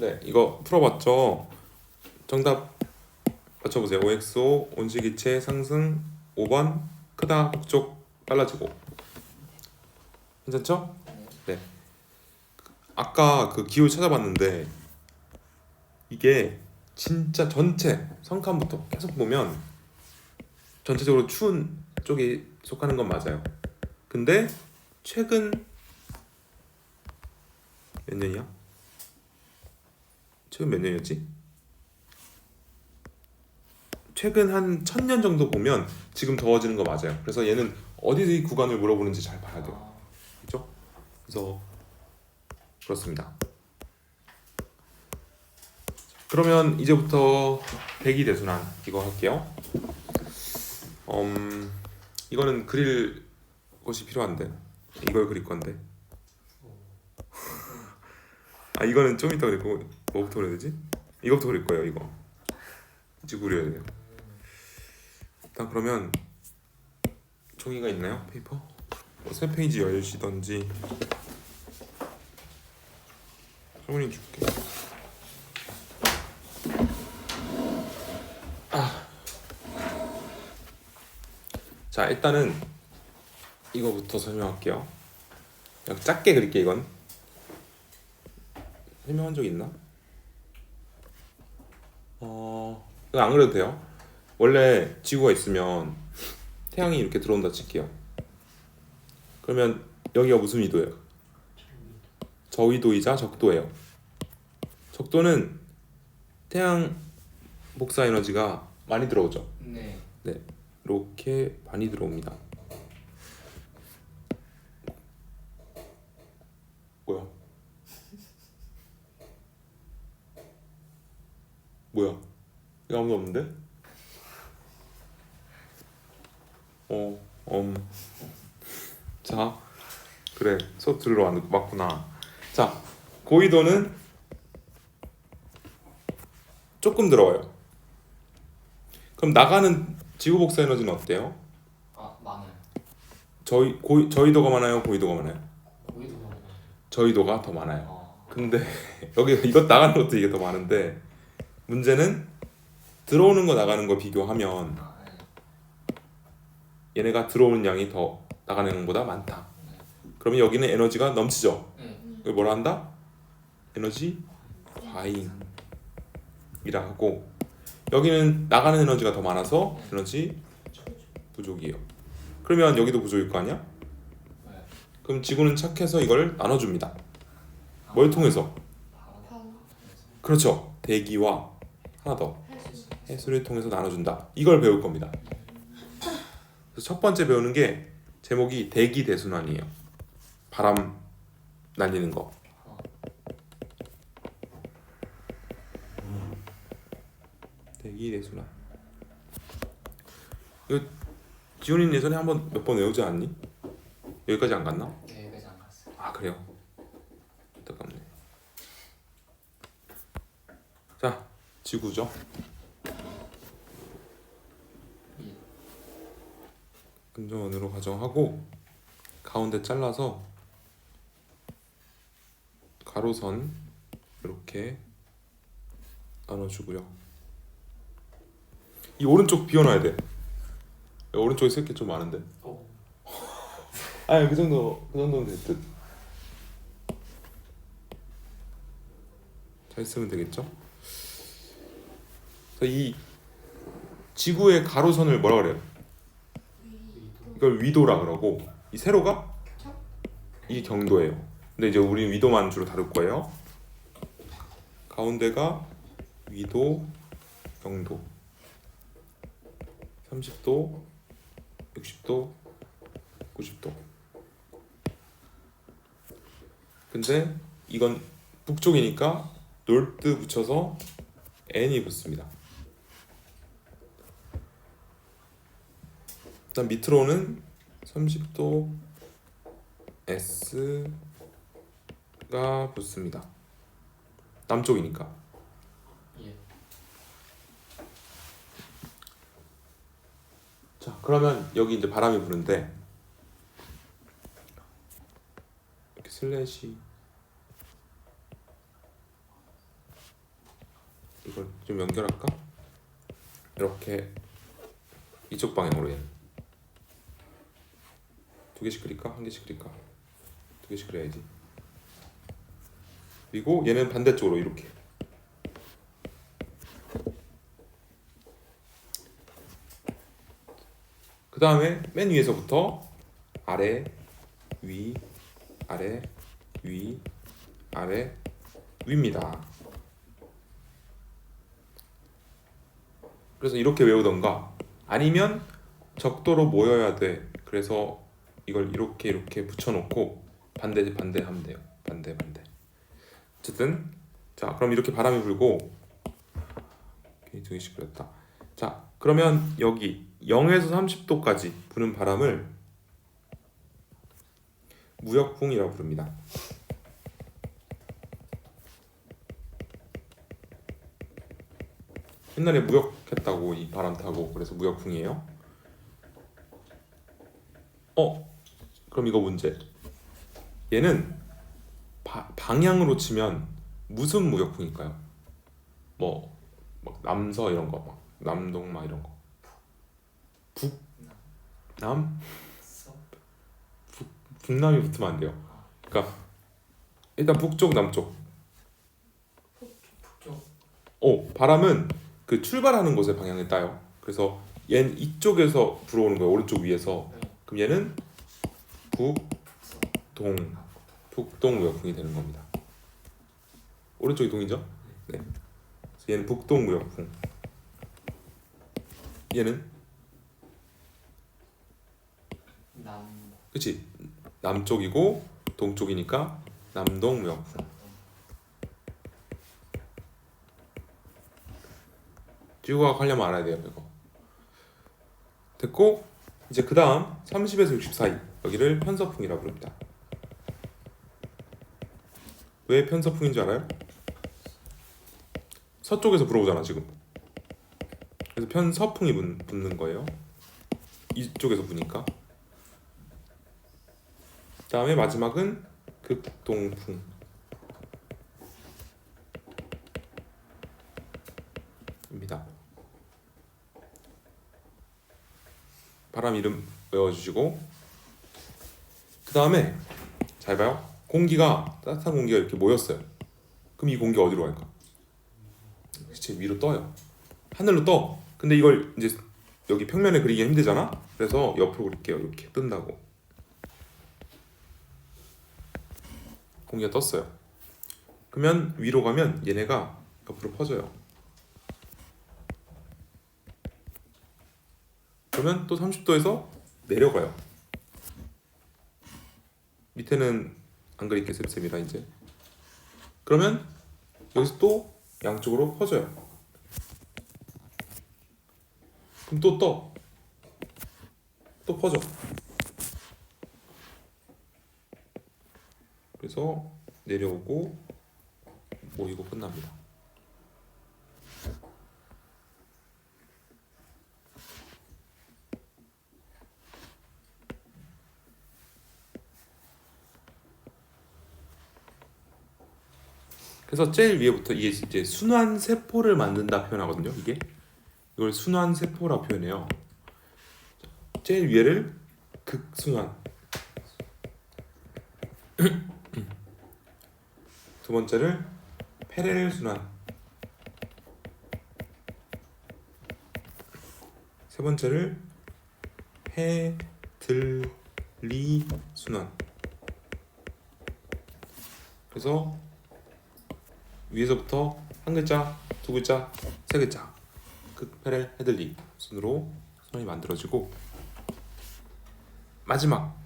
네, 이거 풀어봤죠. 정답 맞춰보세요. OXO 온실기체 상승 5번 크다 북쪽 빨라지고 괜찮죠? 네. 아까 그 기호 찾아봤는데 이게 진짜 전체 성칸부터 계속 보면 전체적으로 추운 쪽에 속하는 건 맞아요. 근데 최근 몇 년이야? 최근 몇 년이었지? 최근 한 천 년 정도 보면 지금 더워지는 거 맞아요. 그래서 얘는 어디서 이 구간을 물어보는지 잘 봐야 돼요. 아, 그죠? 그래서 그렇습니다. 그러면 이제부터 대기 대순환 이거 할게요. 음, 이거는 그릴 것이 필요한데 이걸 그릴 건데. 아 이거는 좀 이따 그리고 뭐부터 그려야 되지? 이거부터 그릴 거예요 이거. 지금 그려야 돼요. 일단 그러면 종이가 있나요? 페이퍼? 뭐세 페이지 열시던지 성훈이 줄게 아. 자 일단은 이거부터 설명할게요 작게 그릴게 이건 설명한 적 있나? 어 안 그려도 돼요 원래 지구가 있으면 태양이 이렇게 들어온다 칠게요 그러면 여기가 무슨 위도예요? 저위도이자 적도예요. 적도는 태양 복사 에너지가 많이 들어오죠. 네. 이렇게 많이 들어옵니다. 뭐야? 뭐야? 이거 아무도 없는데? 어, 음. 자, 그래 수업 들으러 왔, 왔구나. 자, 고위도는 조금 들어와요. 그럼 나가는 지구 복사 에너지는 어때요? 아 많아요. 저희 고 저희도가 많아요, 고위도가 많아요. 저희도가 더 많아요. 어. 근데 여기 이것 나가는 것도 이게 더 많은데 문제는 들어오는 거 나가는 거 비교하면 아, 네. 얘네가 들어오는 양이 더 나가는 것보다 많다. 그러면 여기는 에너지가 넘치죠. 네. 이걸 뭐라 한다? 에너지 과잉이라 하고 여기는 나가는 에너지가 더 많아서 에너지 부족이에요. 그러면 여기도 부족일 거 아니야? 네. 그럼 지구는 착해서 이걸 나눠줍니다. 뭘 통해서? 바람. 그렇죠. 대기와 하나 더 해수를 통해서 나눠준다. 이걸 배울 겁니다. 그래서 첫 번째 배우는 게 제목이 대기 대순환이에요. 바람 날리는 거. 대기 대순환. 이거 지훈이는 예전에 한 번 몇 번 외우지 않니? 여기까지 안 갔나? 네, 여기까지 안 갔어요. 아 그래요? 안타깝네. 자 지구죠. 근접원으로 가정하고 가운데 잘라서 가로선 이렇게 나눠주고요. 이 오른쪽 비워놔야 돼. 오른쪽에 쓸게 좀 많은데. 오. 아니 그 정도 그 정도는 될 듯. 잘 쓰면 되겠죠? 이 지구의 가로선을 뭐라 그래요? 이걸 위도라 그러고 이 세로가 이게 경도예요. 근데 이제 우리 위도만 주로 다룰 거예요. 가운데가 위도, 경도. 30도, 60도, 90도. 근데 이건 북쪽이니까 놀트 붙여서 n이 붙습니다. 일단 밑으로는 30도 s가 붙습니다. 남쪽이니까. 예. 자, 그러면 여기 이제 바람이 부는데 이렇게 슬래시 이걸 좀 연결할까? 이렇게 이쪽 방향으로 얘는 두 개씩 그릴까? 한 개씩 그릴까? 두 개씩 그려야지. 그리고 얘는 반대쪽으로 이렇게. 그 다음에 맨 위에서부터 아래, 위, 아래, 위, 아래, 위입니다. 그래서 이렇게 외우던가 아니면 적도로 모여야 돼. 그래서 이걸 이렇게 이렇게 붙여놓고 반대 반대 하면 돼요. 반대 반대. 어쨌든 자 그럼 이렇게 바람이 불고 오케이, 두 개씩 그렸다. 자 그러면 여기 0에서 30도까지 부는 바람을 무역풍이라고 부릅니다. 옛날에 무역했다고 이 바람 타고 그래서 무역풍이에요. 어 그럼 이거 문제. 얘는 바, 방향으로 치면 무슨 무역풍일까요? 뭐, 막 남서 이런 거, 막 남동막 이런 거. 북, 남, 서 북남이 붙으면 안 돼요. 그러니까 일단 북쪽, 남쪽. 오, 바람은 그 출발하는 곳의 방향을 따요. 그래서 얘는 이쪽에서 불어오는 거예요. 오른쪽 위에서. 네. 그럼 얘는 북, 서 동, 북동 무역풍이 되는 겁니다. 오른쪽이 동이죠? 네. 얘는 북동 무역풍. 얘는 남 그치 남쪽이고 동쪽이니까 남동 무역풍. 지구과학 하려면 알아야 돼요 이거. 됐고 이제 그 다음 30에서 60 사이 여기를 편서풍이라고 부릅니다. 왜 편서풍인 줄 알아요? 서쪽에서 불어오잖아 지금. 그래서 편서풍이 분- 붙는 거예요. 이쪽에서 부니까. 다음에 마지막은 극동풍. 바람 이름 외워주시고 그 다음에 잘 봐요. 공기가 따뜻한 공기가 이렇게 모였어요. 그럼 이 공기 어디로 갈까? 그치 위로 떠요. 하늘로 떠. 근데 이걸 이제 여기 평면에 그리기 힘들잖아. 그래서 옆으로 그릴게요. 이렇게 뜬다고. 공기가 떴어요. 그러면 위로 가면 얘네가 옆으로 퍼져요. 그러면 또 30도에서 내려가요. 밑에는 안 그릴게 셉셉이라 이제. 그러면 여기서 또 양쪽으로 퍼져요. 그럼 또 떠. 또 퍼져. 그래서 내려오고 모이고 끝납니다. 그래서 제일 위에부터 이게 이제 순환 세포를 만든다 표현하거든요. 이게 이걸 순환 세포라 표현해요. 제일 위에를 극순환. 두 번째를 페렐 순환. 세 번째를 헤들리 순환. 그래서 위에서부터 한 글자, 두 글자, 세 글자 극페렐 헤들리 순으로 순환이 만들어지고 마지막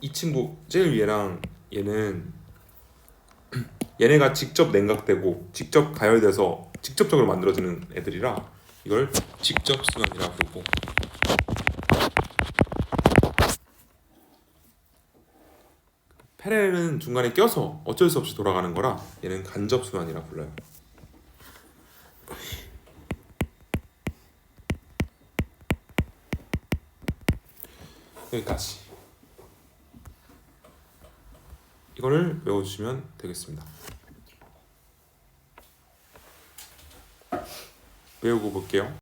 이 친구 제일 위에랑 얘는 얘네가 직접 냉각되고 직접 가열돼서 직접적으로 만들어지는 애들이라 이걸 직접 순환이라 부르고 페렐은 중간에 껴서 어쩔 수 없이 돌아가는 거라 얘는 간접 순환이라 불러요. 여기까지. 이거를 외워주시면 되겠습니다. 외우고 볼게요.